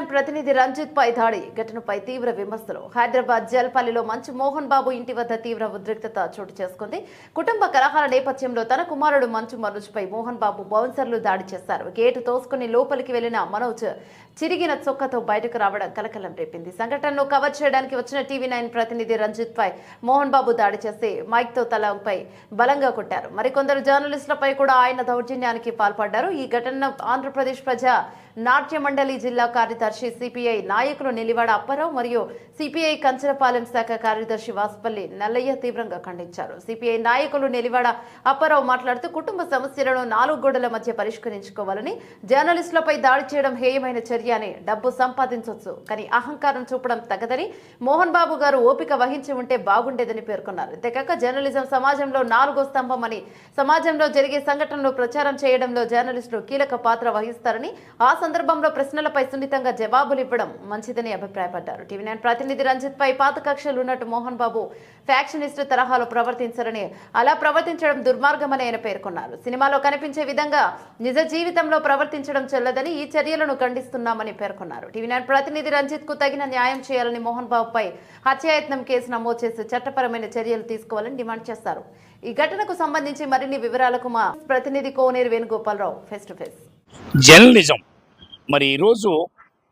TV ప్రతినిధి రంజిత్ పై దాడి. ఘటనపై తీవ్ర విమర్శలు. హైదరాబాద్ జల్పల్లిలో మంచు మోహన్ బాబు ఇంటి వద్ద తీవ్ర ఉద్రిక్తత చోటు చేసుకుంది. కుటుంబ కలహాల నేపథ్యంలో తన కుమారుడు మంచు మనోజ్ పై మోహన్ బాబు బౌన్సర్లు దాడి చేశారు. గేటు తోసుకుని లోపలికి వెళ్ళిన మనోజ్ చిరిగిన చొక్కతో బయటకు రావడం కలకలం రేపింది. సంఘటనను కవర్ చేయడానికి వచ్చిన టీవీ నైన్ ప్రతినిధి రంజిత్ పై మోహన్ బాబు దాడి చేసి మైక్తో తలపై బలంగా కొట్టారు. మరికొందరు జర్నలిస్టులపై కూడా ఆయన దౌర్జన్యానికి పాల్పడ్డారు. ఈ ఘటనను ఆంధ్రప్రదేశ్ ప్రజా నాట్య మండలి జిల్లా కార్యదర్శి సిపిఐ నాయకులు నిలివాడ అప్పారావు మరియు సిపిఐ కంచరపాలెం శాఖ కార్యదర్శి వాసుపల్లి నల్లయ్య తీవ్రంగా ఖండించారు. సిపిఐ నాయకులు నిలివాడ అప్పారావు మాట్లాడుతూ కుటుంబ సమస్యలను నాలుగు గోడల మధ్య పరిష్కరించుకోవాలని జర్నలిస్టులపై దాడి చేయడం హేయమైన చర్య అని డబ్బు సంపాదించవచ్చు కానీ అహంకారం చూపడం తగదని మోహన్ బాబు గారు ఓపిక వహించి ఉంటే బాగుండేదని పేర్కొన్నారు. అంతేకాక జర్నలిజం సమాజంలో నాలుగో స్తంభం అని సమాజంలో జరిగే సంఘటనలు ప్రచారం చేయడంలో జర్నలిస్టులు కీలక పాత్ర వహిస్తారని ఆ సందర్భంలో ప్రశ్నలపై సున్నితంగా జవాబులు ఇవ్వడం మంచిదని అభిప్రాయపడ్డారు. టీవీ నైన్ ప్రతినిధి రంజిత్ పై పాత కక్షలు ఉన్నట్టు మోహన్ బాబు ఫ్యాక్షనిస్ట్ తరహాలో ప్రవర్తించరని అలా ప్రవర్తించడం దుర్మార్గమని ఆయన పేర్కొన్నారు. సినిమాలో కనిపించే విధంగా నిజ జీవితంలో ప్రవర్తించడం చెల్లదని ఈ చర్యలను ఖండిస్తున్నామని పేర్కొన్నారు. టీవీ నైన్ ప్రతినిధి రంజిత్కు తగిన న్యాయం చేయాలని మోహన్ బాబుపై హత్యాయత్నం కేసు నమోదు చేసి చట్టపరమైన చర్యలు తీసుకోవాలని డిమాండ్ చేశారు. ఈ ఘటనకు సంబంధించి మరిన్ని వివరాలకు మా ప్రతినిధి Koneru Venugopala Rao face to face. Journalism మరి ఈరోజు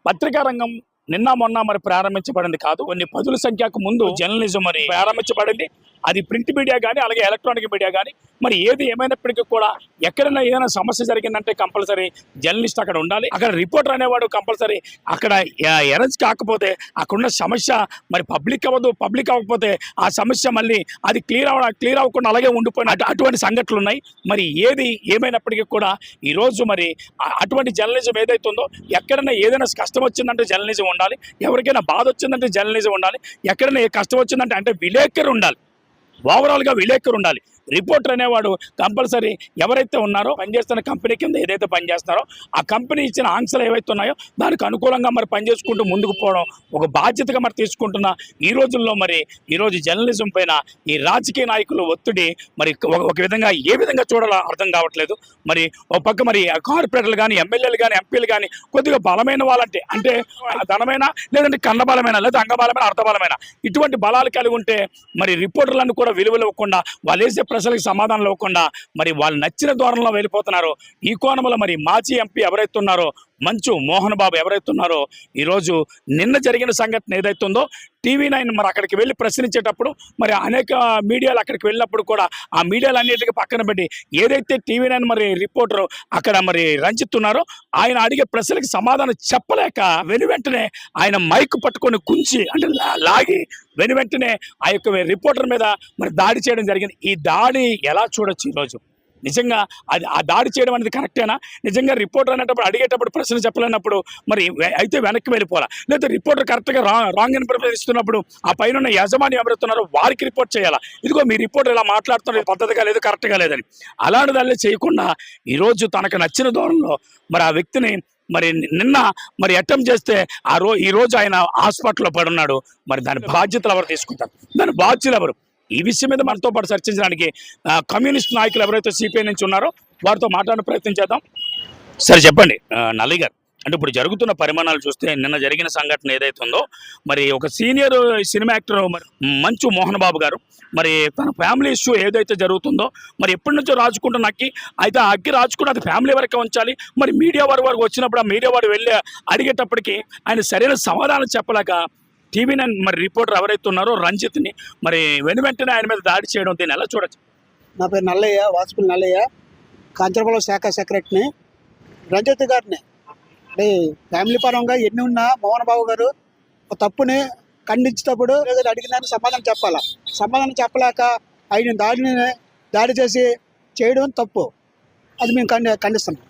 పత్రికా రంగం నిన్న మొన్న మరి ప్రారంభించబడింది కాదు. కొన్ని పదుల సంఖ్యకు ముందు జర్నలిజం మరి ప్రారంభించబడింది. అది ప్రింట్ మీడియా కానీ అలాగే ఎలక్ట్రానిక్ మీడియా కానీ మరి ఏది ఏమైనప్పటికీ కూడా ఎక్కడైనా ఏదైనా సమస్య జరిగిందంటే కంపల్సరీ జర్నలిస్ట్ అక్కడ ఉండాలి. అక్కడ రిపోర్టర్ అనేవాడు కంపల్సరీ అక్కడ ఎరేంజ్ కాకపోతే అక్కడున్న సమస్య మరి పబ్లిక్ అవ్వదు పబ్లిక్ అవ్వకపోతే ఆ సమస్య మళ్ళీ అది క్లియర్ అవ క్లియర్ అవ్వకుండా అలాగే ఉండిపోయిన అటు- అటువంటి సంఘటనలు ఉన్నాయి. మరి ఏది ఏమైనప్పటికీ కూడా ఈరోజు మరి అటువంటి జర్నలిజం ఏదైతే ఉందో ఎక్కడైనా ఏదైనా కష్టం వచ్చిందంటే జర్నలిజం ఉండాలి. ఎవరికైనా బాధ వచ్చిందంటే జర్నలిజం ఉండాలి. ఎక్కడైనా ఏ కష్టం వచ్చిందంటే అంటే విలేకరు ఉండాలి. ఓవరాల్గా విలేకరు ఉండాలి. రిపోర్టర్ అనేవాడు కంపల్సరీ ఎవరైతే ఉన్నారో పనిచేస్తున్న కంపెనీ కింద ఏదైతే పనిచేస్తున్నారో ఆ కంపెనీ ఇచ్చిన ఆంక్షలు ఏవైతే ఉన్నాయో దానికి అనుకూలంగా మరి పనిచేసుకుంటూ ముందుకు పోవడం ఒక బాధ్యతగా మరి తీసుకుంటున్న ఈ రోజుల్లో మరి ఈరోజు జర్నలిజం పైన ఈ రాజకీయ నాయకులు ఒత్తిడి మరి ఒక ఒక విధంగా ఏ విధంగా చూడాలో అర్థం కావట్లేదు. మరి ఒక పక్క మరి కార్పొరేటర్లు కానీ ఎమ్మెల్యేలు కానీ ఎంపీలు కానీ కొద్దిగా బలమైన వాళ్ళంటే అంటే ధనమైన లేదంటే కన్నబలమైన లేదా అంగబలమైన అర్థబలమైన ఇటువంటి బలాలు కలిగి ఉంటే మరి రిపోర్టర్లను కూడా విలువలు ఇవ్వకుండా వాళ్ళు వేసే ప్రశ్నలకు సమాధానం ఇవ్వకుండా మరి వాళ్ళు నచ్చిన ధోరణిలో వెళ్ళిపోతున్నారు. ఈ కోణంలో మరి మాజీ ఎంపీ ఎవరైతే ఉన్నారో మంచు మోహన్ బాబు ఎవరైతే ఉన్నారో ఈరోజు నిన్న జరిగిన సంఘటన ఏదైతే ఉందో టీవీ నైన్ మరి అక్కడికి వెళ్ళి ప్రశ్నించేటప్పుడు మరి అనేక మీడియాలు అక్కడికి వెళ్ళినప్పుడు కూడా ఆ మీడియాలు అన్నిటికీ పక్కన పెట్టి ఏదైతే టీవీ నైన్ మరి రిపోర్టర్ అక్కడ మరి రంజిత్ ఉన్నారో ఆయన అడిగే ప్రశ్నలకు సమాధానం చెప్పలేక వెను వెంటనే ఆయన మైక్ పట్టుకొని కుంచి అంటే లాగి వెను వెంటనే ఆ యొక్క రిపోర్టర్ మీద మరి దాడి చేయడం జరిగింది. ఈ దాడి ఎలా చూడొచ్చు ఈరోజు? నిజంగా అది ఆ దాడి చేయడం అనేది కరెక్టేనా? నిజంగా రిపోర్టర్ అనేటప్పుడు అడిగేటప్పుడు ప్రశ్న చెప్పలేనప్పుడు మరి అయితే వెనక్కి వెళ్ళిపోవాలా? లేదా రిపోర్టర్ కరెక్ట్గా రా రాంగ్ ఇన్ఫర్మేషన్ ఇస్తున్నప్పుడు ఆ పైన యజమాని ఎవరుతున్నారో వారికి రిపోర్ట్ చేయాలా? ఇదిగో మీ రిపోర్టర్ ఇలా మాట్లాడుతున్నారు పద్ధతిగా లేదు కరెక్ట్గా లేదని. అలాంటి దాన్ని చేయకుండా ఈరోజు తనకు నచ్చిన దూరంలో మరి ఆ వ్యక్తిని మరి నిన్న మరి అటెంప్ట్ చేస్తే ఆ రో ఈ రోజు ఆయన హాస్పిటల్లో పడున్నాడు. మరి దాని బాధ్యతలు ఎవరు తీసుకుంటారు? దాని బాధ్యులు ఎవరు? ఈ విషయం మీద మనతో పాటు చర్చించడానికి కమ్యూనిస్ట్ నాయకులు ఎవరైతే సిపిఐ నుంచి ఉన్నారో వారితో మాట్లాడే ప్రయత్నం చేద్దాం. సరే చెప్పండి. నల్లి గారు అంటే ఇప్పుడు జరుగుతున్న పరిమాణాలు చూస్తే నిన్న జరిగిన సంఘటన ఏదైతే ఉందో మరి ఒక సీనియర్ సినిమా యాక్టర్ మరి మంచు మోహన్ బాబు గారు మరి తన ఫ్యామిలీ ఇష్యూ ఏదైతే జరుగుతుందో మరి ఎప్పటి నుంచో రాజుకుంటున్న అక్కి అయితే ఆ అక్కి రాజుకుంటే అది ఫ్యామిలీ వరకే ఉంచాలి. మరి మీడియా వారి వరకు వచ్చినప్పుడు ఆ మీడియా వారు వెళ్ళి అడిగేటప్పటికి ఆయన సరైన సమాధానం చెప్పలేక టీవీ నైన్ మరి రిపోర్టర్ ఎవరైతే ఉన్నారో రంజిత్ని మరి వెను వెంటనే ఆయన మీద దాడి చేయడం దీన్ని ఎలా చూడొచ్చు? నా పేరు నల్లయ్య వాసుపల్లి నల్లయ్య. కాంచరపల్లి శాఖ సెక్రటరీని రంజిత్ గారిని. అంటే ఫ్యామిలీ పరంగా ఎన్ని ఉన్నా మోహన్ బాబు గారు ఒక తప్పుని ఖండించేటప్పుడు ఏదో అడిగిన సమాధానం చెప్పాలా? సమాధానం చెప్పలేక ఆయన దాడిని దాడి చేసి చేయడం తప్పు. అది మేము ఖండి ఖండిస్తున్నాం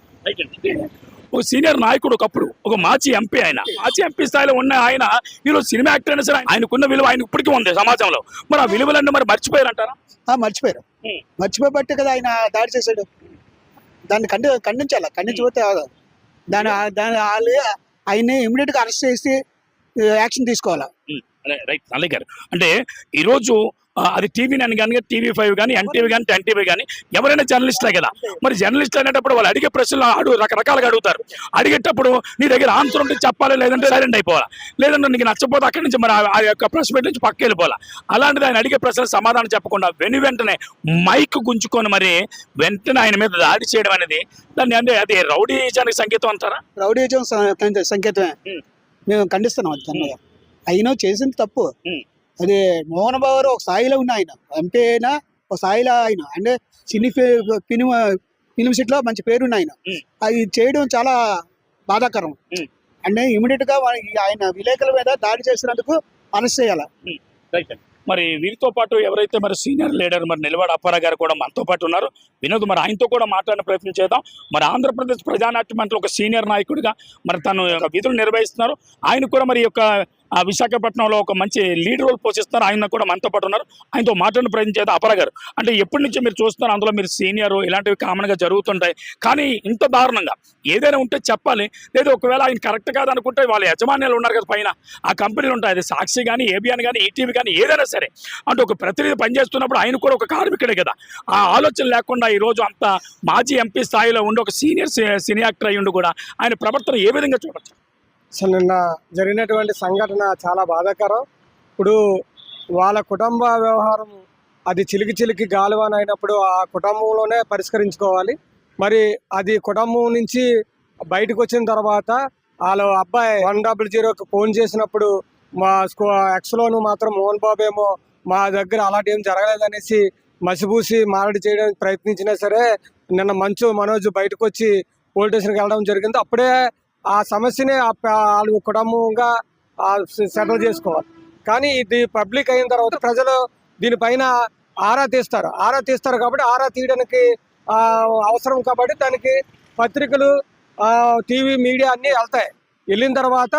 ఒక సీనియర్ నాయకుడు ఒకప్పుడు ఒక మాజీ ఎంపీ ఆయన. మాజీ ఎంపీ స్థాయిలో ఉన్న ఆయన ఈరోజు సినిమా యాక్టర్ అయినా సరే ఆయనకున్న విలువ ఆయన ఇప్పటికీ ఉంది సమాజంలో. మరి ఆ విలువలన్నీ మరి మర్చిపోయారంటారా మర్చిపోయారు. Hmm. మర్చిపోయి కదా ఆయన దాడి చేశాడు. దాన్ని ఖండి ఖండించాలి? ఆగదు. దాని దాని వాళ్ళు ఆయన్ని ఇమీడియట్గా అరెస్ట్ చేసి యాక్షన్ తీసుకోవాలా? రైట్ గారు అంటే ఈరోజు అది టీవీ నన్ను కానీ టీవీ ఫైవ్ కానీ ఎన్టీవీ కానీ టెన్ టీవీ కానీ ఎవరైనా జర్నలిస్టే కదా. మరి జర్నలిస్ట్ అనేటప్పుడు వాళ్ళు అడిగే ప్రశ్నలు అడుగు రకరకాలుగా అడుగుతారు. అడిగేటప్పుడు నీ దగ్గర ఆన్సర్ ఉంటే చెప్పాలి లేదంటే సైలెంట్ అయిపోవాలి? లేదంటే నీకు నచ్చపోతే అక్కడి నుంచి మరి ఆ- యొక్క ప్రెస్ మీట్ నుంచి పక్క వెళ్ళిపోవాలి? అలాంటిది ఆయన అడిగే ప్రశ్నలు సమాధానం చెప్పకుండా వెను వెంటనే మైక్ గుంజుకొని మరి వెంటనే ఆయన మీద దాడి చేయడం అనేది దాన్ని అంటే అది రౌడీ జానికి సంకేతం అంటారా? రౌడీజం సంకేతమే. మేము ఖండిస్తున్నాం అయినా చేసింది తప్పు. అది మోహన్ బాబు గారు ఒక స్థాయిలో ఉన్న ఆయన ఎంపీ అయినా ఒక స్థాయిలో ఆయన. అంటే సినీ ఫిలిం ఫిలిం సిట్లో మంచి పేరున్న ఆయన. అది చేయడం చాలా బాధాకరం. అంటే ఇమీడియట్గా ఆయన విలేకరుల మీద దాడి చేసినందుకు అరెస్ట్ చేయాలి. మరి వీరితో పాటు ఎవరైతే మరి సీనియర్ లీడర్ మరి నిలవాడ అప్పారా గారు కూడా మనతో పాటు ఉన్నారు. వినోద్ మరి ఆయనతో కూడా మాట్లాడిన ప్రయత్నం చేద్దాం. మరి ఆంధ్రప్రదేశ్ ప్రజానాట్య మండలి ఒక సీనియర్ నాయకుడిగా మరి తను విధులు నిర్వహిస్తున్నారు. ఆయన కూడా మరి యొక్క ఆ, విశాఖపట్నంలో ఒక మంచి లీడ్ రోల్ పోషిస్తున్నారు. ఆయన కూడా మనతో పాటు ఉన్నారు. ఆయనతో మాట్లాడిన ప్రయత్నం చేత అపరగారు అంటే ఎప్పటి నుంచి మీరు చూస్తున్నారు? అందులో మీరు సీనియర్ ఇలాంటివి కామన్గా జరుగుతుంటాయి. కానీ ఇంత దారుణంగా ఏదైనా ఉంటే చెప్పాలి. లేదా ఒకవేళ ఆయన కరెక్ట్ కాదనుకుంటే వాళ్ళ యజమాన్యాలు ఉన్నారు కదా పైన. ఆ కంపెనీలు ఉంటాయి. అది సాక్షి కానీ ఏబిఎన్ కానీ ఈటీవీ కానీ ఏదైనా సరే. అంటే ఒక ప్రతినిధి పనిచేస్తున్నప్పుడు ఆయన కూడా ఒక కార్మికుడే కదా. ఆ ఆలోచన లేకుండా ఈరోజు అంత మాజీ ఎంపీ స్థాయిలో ఉండి ఒక సీనియర్ సినీ యాక్టర్ అయ్యి కూడా ఆయన ప్రవర్తన ఏ విధంగా చూడొచ్చు? సో నిన్న జరిగినటువంటి సంఘటన చాలా బాధాకరం. ఇప్పుడు వాళ్ళ కుటుంబ వ్యవహారం అది చిలికి చిలికి గాలువాన్ అయినప్పుడు ఆ కుటుంబంలోనే పరిష్కరించుకోవాలి. మరి అది కుటుంబం నుంచి బయటకు వచ్చిన తర్వాత వాళ్ళ అబ్బాయి వన్ డబుల్ జీరోకి ఫోన్ చేసినప్పుడు మా స్కూ ఎక్స్లోను మాత్రం మోహన్ బాబు ఏమో మా దగ్గర అలాంటి ఏం జరగలేదనేసి మసిపూసి మారడి చేయడానికి ప్రయత్నించినా సరే నిన్న మంచు మనోజ్ బయటకు వచ్చి పోలీస్ స్టేషన్కి వెళ్ళడం జరిగింది. అప్పుడే ఆ సమస్యని వాళ్ళు కుటుంబంగా సెటిల్ చేసుకోవాలి. కానీ ఇది పబ్లిక్ అయిన తర్వాత ప్రజలు దీనిపైన ఆరా తీస్తారు. ఆరా తీస్తారు కాబట్టి ఆరా తీయడానికి అవసరం కాబట్టి దానికి పత్రికలు టీవీ మీడియా అన్నీ వెళ్తాయి. వెళ్ళిన తర్వాత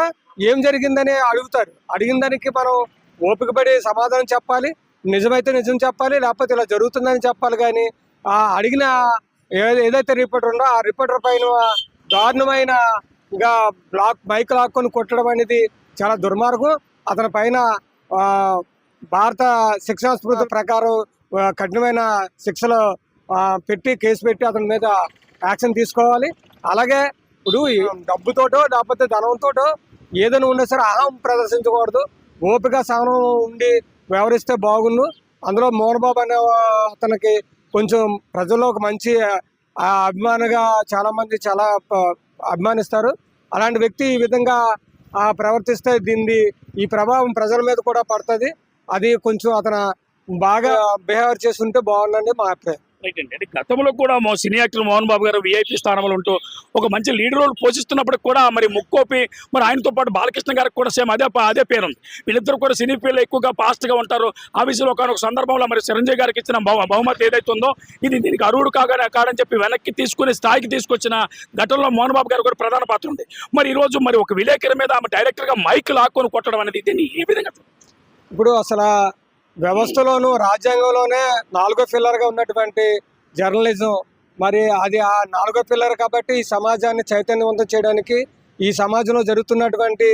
ఏం జరిగిందని అడుగుతారు. అడిగిన దానికి మనం ఓపిక పడి సమాధానం చెప్పాలి. నిజమైతే నిజం చెప్పాలి లేకపోతే ఇలా జరుగుతుందని చెప్పాలి కానీ ఆ అడిగిన ఏదైతే రిపోర్టర్ ఉందో ఆ రిపోర్టర్ పైన దారుణమైన ఇంకా బ్లాక్ బైక్ లాక్కొని కొట్టడం అనేది చాలా దుర్మార్గం. అతని పైన భారత శిక్షణ స్మృతి ప్రకారం కఠినమైన శిక్షలు పెట్టి కేసు పెట్టి అతని మీద యాక్షన్ తీసుకోవాలి. అలాగే ఇప్పుడు డబ్బుతోటో లేకపోతే ధనంతోటో ఏదైనా ఉన్నా సరే అహం ప్రదర్శించకూడదు. ఓపిక సహనం ఉండి వ్యవహరిస్తే బాగుండు. అందులో మోహన్ బాబు అనే అతనికి కొంచెం ప్రజల్లో ఒక మంచి అభిమానిగా చాలామంది చాలా అభిమానిస్తారు. అలాంటి వ్యక్తి ఈ విధంగా ప్రవర్తిస్తే దీన్ని ఈ ప్రభావం ప్రజల మీద కూడా పడుతుంది. అది కొంచెం అతను బాగా బిహేవియర్ చేసి ఉంటే బాగుందండి మా అభిప్రాయం. రైట్ అండి అంటే గతంలో కూడా మా సినీ యాక్టర్ మోహన్ బాబు గారు విఐపి స్థానంలో ఉంటూ ఒక మంచి లీడర్ రోల్ పోషిస్తున్నప్పటికి కూడా మరి ముక్కోపి మరి ఆయనతో పాటు బాలకృష్ణ గారికి కూడా సేమ్ అదే అదే పేరు ఉంది. వీళ్ళిద్దరు కూడా సినీ ఫీల్డ్ ఎక్కువగా ఫాస్ట్గా గా ఉంటారు. ఆ విషయంలో ఒక సందర్భంలో మరి చిరంజీవి గారికి ఇచ్చిన బహుమతి ఏదైతే ఉందో ఇది దీనికి అరువుడు కాగానే కాడని చెప్పి వెనక్కి తీసుకునే స్థాయికి తీసుకొచ్చిన ఘటనలో మోహన్ బాబు గారు కూడా ప్రధాన పాత్ర ఉంది. మరి ఈ రోజు మరి ఒక విలేకరి మీద ఆమె డైరెక్టర్గా మైక్ లాక్కొని కొట్టడం అనేది దీన్ని ఏ విధంగా ఇప్పుడు అసలు వ్యవస్థలోను రాజ్యాంగంలోనే నాలుగో పిల్లర్గా ఉన్నటువంటి జర్నలిజం. మరి అది ఆ నాలుగో పిల్లర్ కాబట్టి ఈ సమాజాన్ని చైతన్యవంతం చేయడానికి ఈ సమాజంలో జరుగుతున్నటువంటి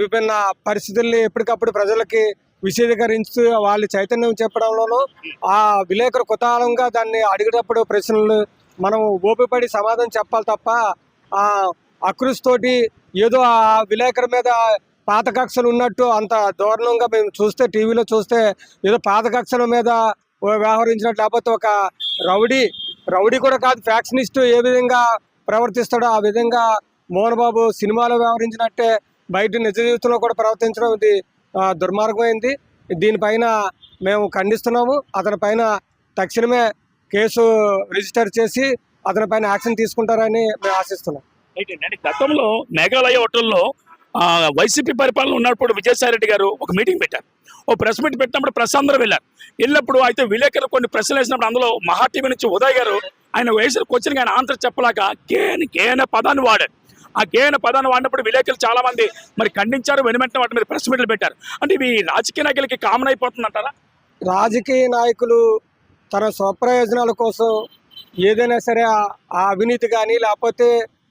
విభిన్న పరిస్థితుల్ని ఎప్పటికప్పుడు ప్రజలకి విశదీకరించు వాళ్ళు చైతన్యం చెప్పడంలోనూ ఆ విలేకరు కుతాలంగా దాన్ని అడిగేటప్పుడు ప్రశ్నలు మనం ఓపిపడి సమాధానం చెప్పాలి తప్ప ఆ అక్రూస్ తోటి ఏదో ఆ విలేకరు మీద పాత కక్షలు ఉన్నట్టు అంత దారుణంగా మేము చూస్తే టీవీలో చూస్తే ఏదో పాత కక్షల మీద వ్యవహరించినట్టు లేకపోతే ఒక రౌడీ రౌడీ కూడా కాదు ఫ్యాక్షనిస్ట్ ఏ విధంగా ప్రవర్తిస్తాడో ఆ విధంగా మోహన్ బాబు సినిమాలో వ్యవహరించినట్టే బయట నిజ జీవితంలో కూడా ప్రవర్తించడం ఇది దుర్మార్గమైంది. దీనిపైన మేము ఖండిస్తున్నాము. అతని పైన తక్షణమే కేసు రిజిస్టర్ చేసి అతని పైన యాక్షన్ తీసుకుంటారని మేము ఆశిస్తున్నాం. గతంలో మేఘాలయ హోటల్లో వైసీపీ పరిపాలన ఉన్నప్పుడు విజయసాయి రెడ్డి గారు ఒక మీటింగ్ పెట్టారు. ఓ ప్రెస్ మీట్ పెట్టినప్పుడు ప్రెస్ అందరూ వెళ్ళారు. వెళ్ళినప్పుడు అయితే విలేకరులు కొన్ని ప్రశ్నలు వేసినప్పుడు అందులో మహాటీవీ నుంచి ఉదయ్ గారు ఆయన వేసిన వచ్చిన ఆయన ఆన్సర్ చెప్పలేక కేన కేన పదాన్ని వాడారు. ఆ కేన పదాన్ని వాడినప్పుడు విలేకరులు చాలామంది మరి ఖండించారు వెనువెంటనే వాటి మీద ప్రెస్ మీట్లు పెట్టారు. అంటే ఇవి రాజకీయ నాయకులకి కామన్ అయిపోతుందంటారా రాజకీయ నాయకులు తన స్వప్రయోజనాల కోసం ఏదైనా సరే ఆ- ఆ అవినీతి కానీ లేకపోతే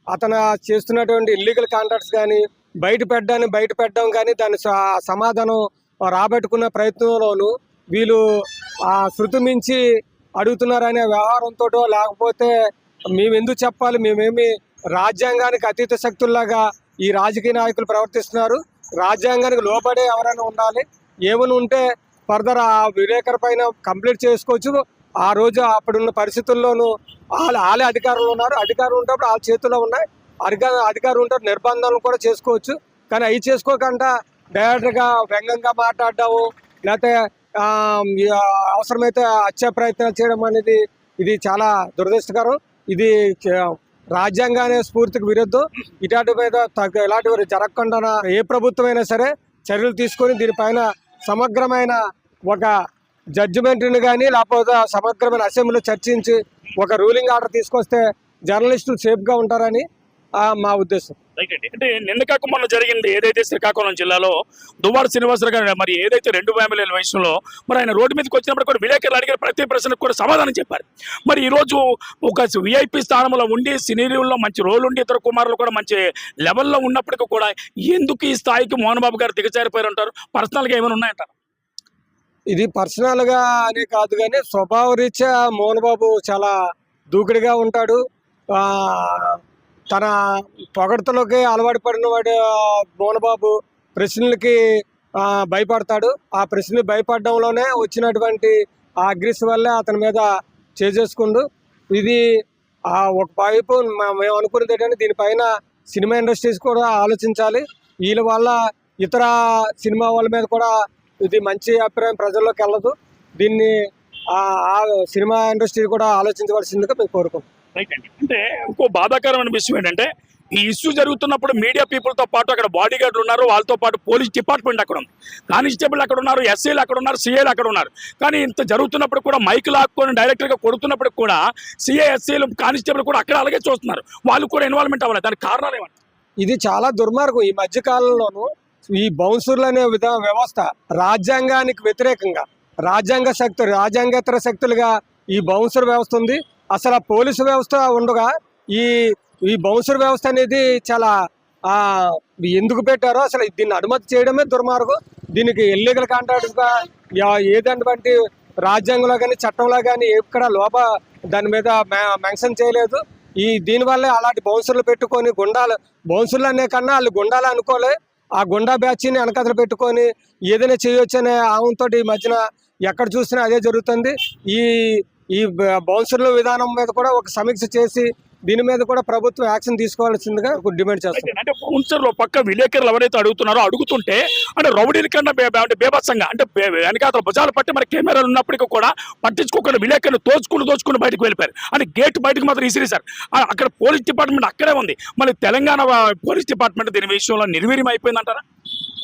అతను చేస్తున్నటువంటి ఇల్లీగల్ కాంట్రాక్ట్స్ కానీ బయట పెట్టడాన్ని బయట పెట్టడం కానీ దాని స- సమాధానం రాబట్టుకున్న ప్రయత్నంలోనూ వీళ్ళు ఆ శృతి మించి అడుగుతున్నారనే వ్యవహారంతో లేకపోతే మేము ఎందుకు చెప్పాలి? మేమేమి రాజ్యాంగానికి అతీత శక్తుల్లాగా ఈ రాజకీయ నాయకులు ప్రవర్తిస్తున్నారు. రాజ్యాంగానికి లోబడే ఎవరైనా ఉండాలి. ఏమైనా ఉంటే ఫర్దర్ ఆ విలేకరు పైన కంప్లీట్ చేసుకోవచ్చు. ఆ రోజు అప్పుడున్న పరిస్థితుల్లోనూ వాళ్ళ వాళ్ళే అధికారులు ఉన్నారు. అధికారులు ఉన్నప్పుడు వాళ్ళ చేతుల్లో ఉన్నాయి. అధికార అధికారులు ఉంటారు నిర్బంధాలను కూడా చేసుకోవచ్చు. కానీ అవి చేసుకోకుండా డైరెక్ట్గా వ్యంగ్యంగా మాట్లాడటము లేకపోతే అవసరమైతే హత్యా ప్రయత్నాలు చేయడం అనేది ఇది చాలా దురదృష్టకరం. ఇది రాజ్యాంగానే స్ఫూర్తికి విరుద్ధం. ఇలాంటి మీద తగ్గ ఇలాంటివి జరగకుండా ఏ ప్రభుత్వమైనా సరే చర్యలు తీసుకొని దీనిపైన సమగ్రమైన ఒక జడ్జిమెంట్ని కానీ లేకపోతే సమగ్రమైన అసెంబ్లీలో చర్చించి ఒక రూలింగ్ ఆర్డర్ తీసుకొస్తే జర్నలిస్టులు సేఫ్గా ఉంటారని మా ఉద్దేశం. రైట్ అండి. అంటే నిన్న కాక మొన్న జరిగింది ఏదైతే శ్రీకాకుళం జిల్లాలో దువ్వాడ శ్రీనివాసరావు గారు మరి ఏదైతే రెండు ఫ్యామిలీల వయసులో మరి ఆయన రోడ్డు మీదకి వచ్చినప్పుడు కూడా విలేకరులు అడిగిన ప్రతి ప్రశ్నకు కూడా సమాధానం చెప్పారు. మరి ఈ రోజు ఒక విఐపి స్థానంలో ఉండి సినీరియుల్లో మంచి రోల్ ఉండి ఇతర కుమారులు కూడా మంచి లెవెల్లో ఉన్నప్పటికీ కూడా ఎందుకు ఈ స్థాయికి మోహన్ బాబు గారు దిగజారిపోయారు అంటారు పర్సనల్గా ఏమైనా ఉన్నాయంటారు? ఇది పర్సనల్గా అని కాదు కానీ స్వభావ రీత్యా మోహన్ బాబు చాలా దూకుడుగా ఉంటాడు. తన పొగడతలోకి అలవాటు పడిన వాడు బోనబాబు ప్రశ్నలకి భయపడతాడు. ఆ ప్రశ్నలు భయపడడంలోనే వచ్చినటువంటి ఆ అగ్రిస్ వల్లే అతని మీద చేసేసుకుండు ఇది ఆ ఒక వైపు మేము అనుకున్నది ఏంటంటే దీనిపైన సినిమా ఇండస్ట్రీస్ కూడా ఆలోచించాలి. వీళ్ళ వల్ల ఇతర సినిమా వాళ్ళ మీద కూడా ఇది మంచి అభిప్రాయం ప్రజల్లోకి వెళ్ళదు. దీన్ని ఆ సినిమా ఇండస్ట్రీ కూడా ఆలోచించవలసిందిగా మేము కోరుకుంటాం రైట్ అండి. అంటే ఇంకో బాధాకరమైన విషయం ఏంటంటే ఈ ఇష్యూ జరుగుతున్నప్పుడు మీడియా పీపుల్తో పాటు అక్కడ బాడీ గార్డులు ఉన్నారు వాళ్ళతో పాటు పోలీస్ డిపార్ట్మెంట్ అక్కడ ఉంది. కానిస్టేబుల్ అక్కడ ఉన్నారు ఎస్ఏలు అక్కడ ఉన్నారు సీఏలు అక్కడ ఉన్నారు. కానీ ఇంత జరుగుతున్నప్పుడు కూడా మైక్ లాక్కొని డైరెక్టర్గా కొడుతున్నప్పుడు కూడా సిఐ ఎస్ఏలు కానిస్టేబుల్ కూడా అక్కడ అలాగే చూస్తున్నారు. వాళ్ళు కూడా ఇన్వాల్వ్మెంట్ అవ్వాలి దానికి కారణాలు ఏమంటారు ఇది చాలా దుర్మార్గం. ఈ మధ్య కాలంలోనూ ఈ బౌన్సర్లు అనే విధ వ్యవస్థ రాజ్యాంగానికి వ్యతిరేకంగా రాజ్యాంగ శక్తులు రాజ్యాంగేతర శక్తులుగా ఈ బౌన్సర్ వ్యవస్థ ఉంది. అసలు ఆ పోలీసు వ్యవస్థ ఉండగా ఈ ఈ బౌన్సర్ వ్యవస్థ అనేది చాలా ఎందుకు పెట్టారో అసలు దీన్ని అనుమతి చేయడమే దుర్మార్గం. దీనికి ఎల్లీగల్ కాంట్రాక్ట్గా ఏదంటే రాజ్యాంగంలో కానీ చట్టంలో కానీ ఎక్కడ లోప దాని మీద మెన్షన్ చేయలేదు. ఈ దీనివల్లే అలాంటి బౌన్సర్లు పెట్టుకొని గుండాలు బౌన్సర్లు అనే కన్నా వాళ్ళు గుండాలు అనుకోలే. ఆ గుండా బ్యాచ్ని వెనకతలు పెట్టుకొని ఏదైనా చేయొచ్చు అనే ఆమెతో ఈ మధ్యన ఎక్కడ చూసినా అదే జరుగుతుంది. ఈ ఈ బౌన్సర్ల విధానం మీద కూడా ఒక సమీక్ష చేసి దీని మీద కూడా ప్రభుత్వం యాక్షన్ తీసుకోవాల్సిందిగా డిమాండ్ చేస్తాం. అంటే బౌన్సర్లో పక్క విలేకరులు ఎవరైతే అడుగుతున్నారో అడుగుతుంటే అంటే రౌడీల కన్నా బేభత్సంగా అంటే వెనకాతల భుజాలు పట్టి మన కెమెరాలు ఉన్నప్పటికీ కూడా పట్టించుకోకుండా విలేకరులు తోచుకుని దోచుకుని బయటకు వెళ్ళిపోయారు. అంటే గేట్ బయటకు మాత్రం ఇసిరేశారు ఆ- అక్కడ పోలీస్ డిపార్ట్మెంట్ అక్కడే ఉంది. మళ్ళీ తెలంగాణ పోలీస్ డిపార్ట్మెంట్ దీని విషయంలో నిర్వీర్యం అయిపోయిందంటారా?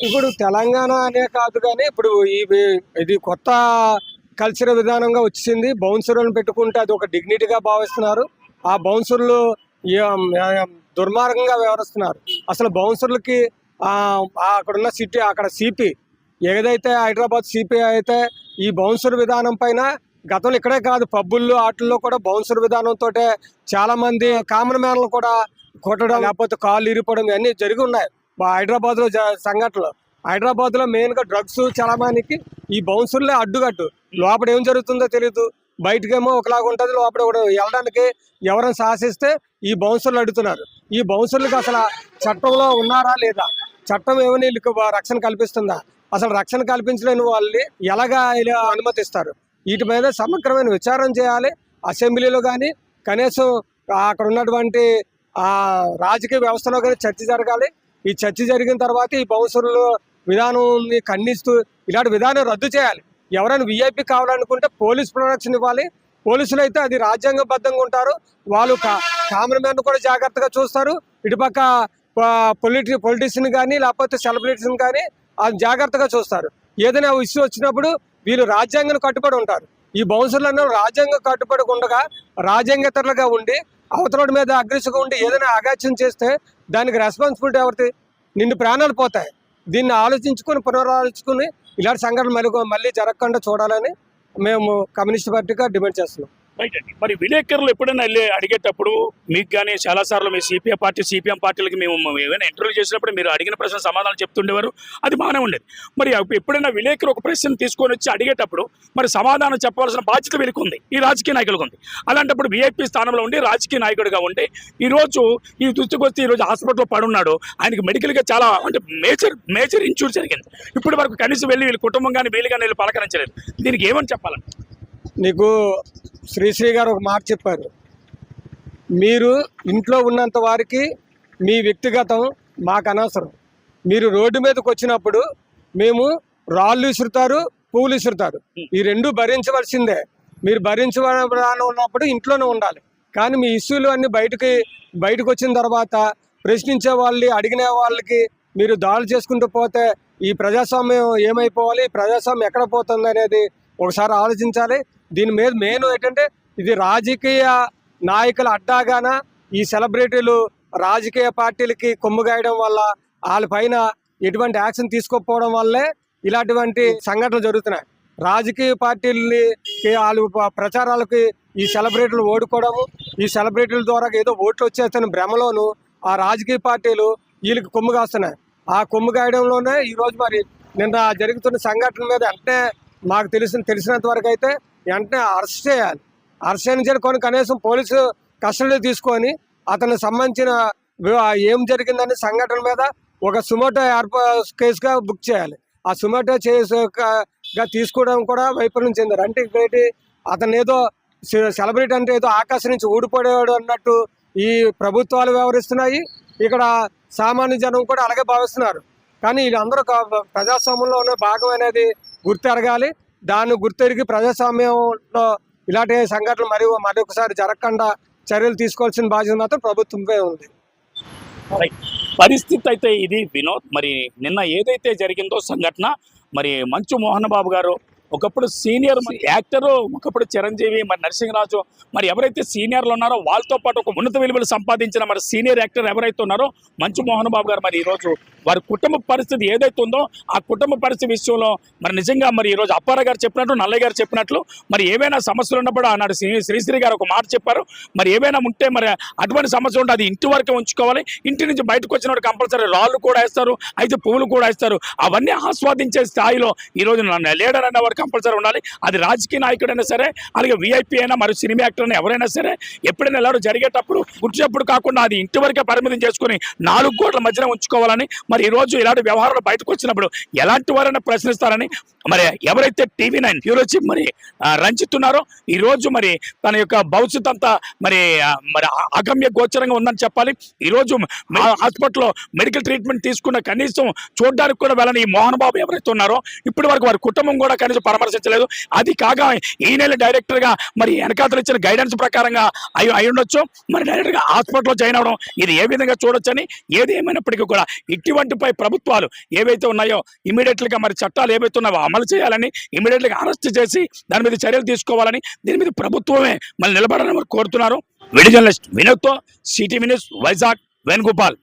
ఇప్పుడు తెలంగాణ అనే కాదు కానీ ఇప్పుడు ఇది కొత్త కల్చర్ విధానంగా వచ్చింది. బౌన్సర్లను పెట్టుకుంటే అది ఒక డిగ్నిటీగా భావిస్తున్నారు. ఆ బౌన్సర్లు దుర్మార్గంగా వ్యవహరిస్తున్నారు. అసలు బౌన్సర్లకి అక్కడ ఉన్న అక్కడున్న సిటీ అక్కడ సిపి ఏదైతే హైదరాబాద్ సిపి అయితే ఈ బౌన్సర్ విధానం పైన గతంలో ఇక్కడే కాదు పబ్బుల్లో ఆటల్లో కూడా బౌన్సర్ విధానంతో చాలామంది కామన్ మ్యాన్లు కూడా కొట్టడం లేకపోతే కాళ్ళు ఇరిపోవడం ఇవన్నీ జరిగి ఉన్నాయి. హైదరాబాద్లో సంఘటనలు. హైదరాబాద్లో మెయిన్గా డ్రగ్స్ చాలా ఈ బౌన్సర్లే అడ్డుగట్టు లోపల ఏం జరుగుతుందో తెలియదు బయటకేమో ఒకలాగా ఉంటుంది లోపల ఒకటి వెళ్ళడానికి ఎవరైనా సాహసిస్తే ఈ బౌన్సర్లు అడుగుతున్నారు. ఈ బౌన్సర్లకు అసలు చట్టంలో ఉన్నారా లేదా? చట్టం ఏమని వీళ్ళకి రక్షణ కల్పిస్తుందా? అసలు రక్షణ కల్పించలేని వాళ్ళని ఎలాగా ఇలా అనుమతిస్తారు? వీటి మీద సమగ్రమైన విచారం చేయాలి. అసెంబ్లీలో కానీ కనీసం అక్కడ ఉన్నటువంటి ఆ రాజకీయ వ్యవస్థలో కానీ చర్చ జరగాలి. ఈ చర్చ జరిగిన తర్వాత ఈ బౌన్సర్లు విధానాన్ని ఖండిస్తూ ఇలాంటి విధానం రద్దు చేయాలి. ఎవరైనా విఐపి కావాలనుకుంటే పోలీస్ ప్రొటెక్షన్ ఇవ్వాలి. పోలీసులు అయితే అది రాజ్యాంగబద్ధంగా ఉంటారు. వాళ్ళు కామన్ కూడా జాగ్రత్తగా చూస్తారు. ఇటుపక్క పొలిటి పొలిటీషియన్ కానీ లేకపోతే సెలబ్రిటీస్ని కానీ అది జాగ్రత్తగా చూస్తారు. ఏదైనా ఇష్యూ వచ్చినప్పుడు వీళ్ళు రాజ్యాంగం కట్టుబడి ఉంటారు. ఈ బౌన్సర్లు రాజ్యాంగం కట్టుబడి ఉండగా రాజ్యాంగేతరులుగా ఉండి అవతల మీద అగ్రెసివ్గా ఉండి ఏదైనా అగాచ్యం చేస్తే దానికి రెస్పాన్సిబిలిటీ ఎవరిది? నిన్ను ప్రాణాలు పోతాయి. దీన్ని ఆలోచించుకొని పునరాలోచించుకొని ఇలాంటి సంఘటన మళ్ళీ మళ్ళీ జరగకుండా చూడాలని మేము కమ్యూనిస్ట్ పార్టీగా డిమాండ్ చేస్తున్నాం. బయటండి అండి మరి విలేకరులు ఎప్పుడైనా వెళ్ళి అడిగేటప్పుడు మీకు కానీ చాలా సార్లు మీ సిపిఐ పార్టీ సిపిఎం పార్టీలకి మేము ఏమైనా ఇంటర్వ్యూ చేసినప్పుడు మీరు అడిగిన ప్రశ్న సమాధానం చెప్తుండేవారు? అది బాగానే ఉండేది. మరి ఎప్పుడైనా విలేకరు ఒక ప్రశ్న తీసుకొని వచ్చి అడిగేటప్పుడు మరి సమాధానం చెప్పవలసిన బాధ్యత వీరికి ఉంది ఈ రాజకీయ నాయకులకు ఉంది అలాంటప్పుడు విఐపి స్థానంలో ఉండి రాజకీయ నాయకుడిగా ఉండి ఈరోజు ఈ దుస్థితికి వస్తే ఈ రోజు హాస్పిటల్లో పడున్నాడు. ఆయనకి మెడికల్గా చాలా అంటే మేజర్ మేజర్ ఇన్సూర్ జరిగింది. ఇప్పటి వరకు కనీసం వెళ్ళి వీళ్ళ కుటుంబం కానీ వీళ్ళు కానీ వీళ్ళు పలకరించలేదు. దీనికి ఏమని చెప్పాలంటే నీకు శ్రీశ్రీ గారు ఒక మాట చెప్పారు. మీరు ఇంట్లో ఉన్నంత వారికి మీ వ్యక్తిగతం మాకు అనవసరం. మీరు రోడ్డు మీదకి వచ్చినప్పుడు మేము రాళ్ళు విసురుతారు పువ్వులు విసురుతారు ఈ రెండు భరించవలసిందే. మీరు భరించవలసి ఉన్నప్పుడు ఇంట్లోనే ఉండాలి. కానీ మీ ఇష్యూలు అన్నీ బయటకి బయటకు వచ్చిన తర్వాత ప్రశ్నించే వాళ్ళని అడిగిన వాళ్ళకి మీరు దాడులు చేసుకుంటూ పోతే ఈ ప్రజాస్వామ్యం ఏమైపోవాలి? ఈ ప్రజాస్వామ్యం ఎక్కడ పోతుంది అనేది ఒకసారి ఆలోచించాలి. దీని మీద మెయిన్ ఏంటంటే ఇది రాజకీయ నాయకుల అడ్డాగాన ఈ సెలబ్రిటీలు రాజకీయ పార్టీలకి కొమ్ముగాయడం వల్ల వాళ్ళ పైన ఎటువంటి యాక్షన్ తీసుకోకపోవడం వల్లే ఇలాంటివంటి సంఘటనలు జరుగుతున్నాయి. రాజకీయ పార్టీలని వాళ్ళు ప్రచారాలకి ఈ సెలబ్రిటీలు ఓడుకోవడము ఈ సెలబ్రిటీల ద్వారా ఏదో ఓట్లు వచ్చేస్తున్న భ్రమలోను ఆ రాజకీయ పార్టీలు వీళ్ళకి కొమ్ము కాస్తున్నాయి. ఆ కొమ్ము కాయడంలోనే ఈరోజు మరి నిన్న జరుగుతున్న సంఘటన మీద అంటే మాకు తెలిసిన తెలిసినంత వరకు అయితే వెంటనే అరెస్ట్ చేయాలి. అరెస్ట్ చేయించాలి కొన్ని కనీసం పోలీసు కస్టడీ తీసుకొని అతనికి సంబంధించిన ఏం జరిగిందని సంఘటన మీద ఒక సుమోటో ఏర్పా కేసుగా బుక్ చేయాలి. ఆ సుమోటో కేసుగా తీసుకోవడం కూడా వైఫల్యం చెందారు అంటే ఏంటి అతను ఏదో సె- సెలబ్రిటీ అంటే ఏదో ఆకాశం నుంచి ఊడిపడేవాడు అన్నట్టు ఈ ప్రభుత్వాలు వ్యవహరిస్తున్నాయి. ఇక్కడ సామాన్య జనం కూడా అలాగే భావిస్తున్నారు. కానీ వీళ్ళందరూ ప్రజాస్వామ్యంలో ఉన్న భాగం అనేది గుర్తెరగాలి. దాన్ని గుర్తెరిగి ప్రజాస్వామ్యంలో ఇలాంటి సంఘటనలు మరియు మరొకసారి జరగకుండా చర్యలు తీసుకోవాల్సిన బాధ్యత మాత్రం ప్రభుత్వంపై ఉంది. పరిస్థితి అయితే ఇది వినోద్. మరి నిన్న ఏదైతే జరిగిందో సంఘటన మరి మంచు మోహన్ బాబు గారు ఒకప్పుడు సీనియర్ యాక్టర్ ఒకప్పుడు చిరంజీవి మరి నరసింహరాజు మరి ఎవరైతే సీనియర్లు ఉన్నారో వాళ్ళతో పాటు ఒక ఉన్నత విలువలు సంపాదించిన మరి సీనియర్ యాక్టర్ ఎవరైతే ఉన్నారో మంచు మోహన్ బాబు గారు మరి ఈరోజు వారి కుటుంబ పరిస్థితి ఏదైతే ఉందో ఆ కుటుంబ పరిస్థితి విషయంలో మరి నిజంగా మరి ఈరోజు అప్పారా గారు చెప్పినట్లు నల్లయ్య గారు చెప్పినట్లు మరి ఏవైనా సమస్యలు ఉన్నప్పుడు ఆనాడు శ్రీ శ్రీశ్రీ గారు ఒక మాట చెప్పారు. మరి ఏవైనా ఉంటే మరి అటువంటి సమస్య ఉంటే అది ఇంటి వరకే ఉంచుకోవాలి. ఇంటి నుంచి బయటకు వచ్చినప్పుడు కంపల్సరీ రాళ్ళు కూడా వేస్తారు అయితే పువ్వులు కూడా వేస్తారు. అవన్నీ ఆస్వాదించే స్థాయిలో ఈ రోజు లీడర్ అనే వారు కంపల్సరీ ఉండాలి. అది రాజకీయ నాయకుడైనా సరే అలాగే వీఐపీ అయినా మరి సినిమా యాక్టర్ అయినా ఎవరైనా సరే ఎప్పుడైనా ఎలా జరిగేటప్పుడు గుర్చేప్పుడు కాకుండా అది ఇంటి వరకే పరిమితం చేసుకుని నాలుగు కోట్ల మధ్యన ఉంచుకోవాలని మరి ఈ రోజు ఇలాంటి వ్యవహారాలు బయటకు వచ్చినప్పుడు ఎలాంటి వారైనా ప్రశ్నిస్తారని మరి ఎవరైతే టీవీ నైన్ హీరో చీఫ్ మరి ఆ, ఈరోజు ఈ రోజు మరి తన యొక్క భవిష్యత్ అంతా మరి మరి అగమ్య గోచరంగా ఉందని చెప్పాలి. ఈ రోజు హాస్పిటల్లో మెడికల్ ట్రీట్మెంట్ తీసుకున్న కనీసం చూడడానికి కూడా వెళ్ళని ఈ మోహన్ బాబు ఎవరైతే ఉన్నారో ఇప్పటి వరకు వారి కుటుంబం కూడా కనీసం పరామర్శించలేదు. అది కాగా ఈ నెల డైరెక్టర్గా మరి వెనకాతలు ఇచ్చిన గైడెన్స్ ప్రకారంగా అవి అయి ఉండొచ్చు. మరి డైరెక్ట్గా హాస్పిటల్లో జాయిన్ అవడం ఇది ఏ విధంగా చూడొచ్చని ఏది ఏమైనప్పటికీ కూడా ఇటువంటిపై ప్రభుత్వాలు ఏవైతే ఉన్నాయో ఇమీడియట్గా మరి చట్టాలు ఏవైతే ఉన్నాయో అమలు చేయాలని ఇమీడియట్గా అరెస్ట్ చేసి దాని మీద చర్యలు తీసుకోవాలని దీని మీద ప్రభుత్వమే మళ్ళీ నిలబడాలని వారు కోరుతున్నారు. విడిజనలిస్ట్ వినోద్తో సిటీ న్యూస్ వైజాగ్ వేణుగోపాల్.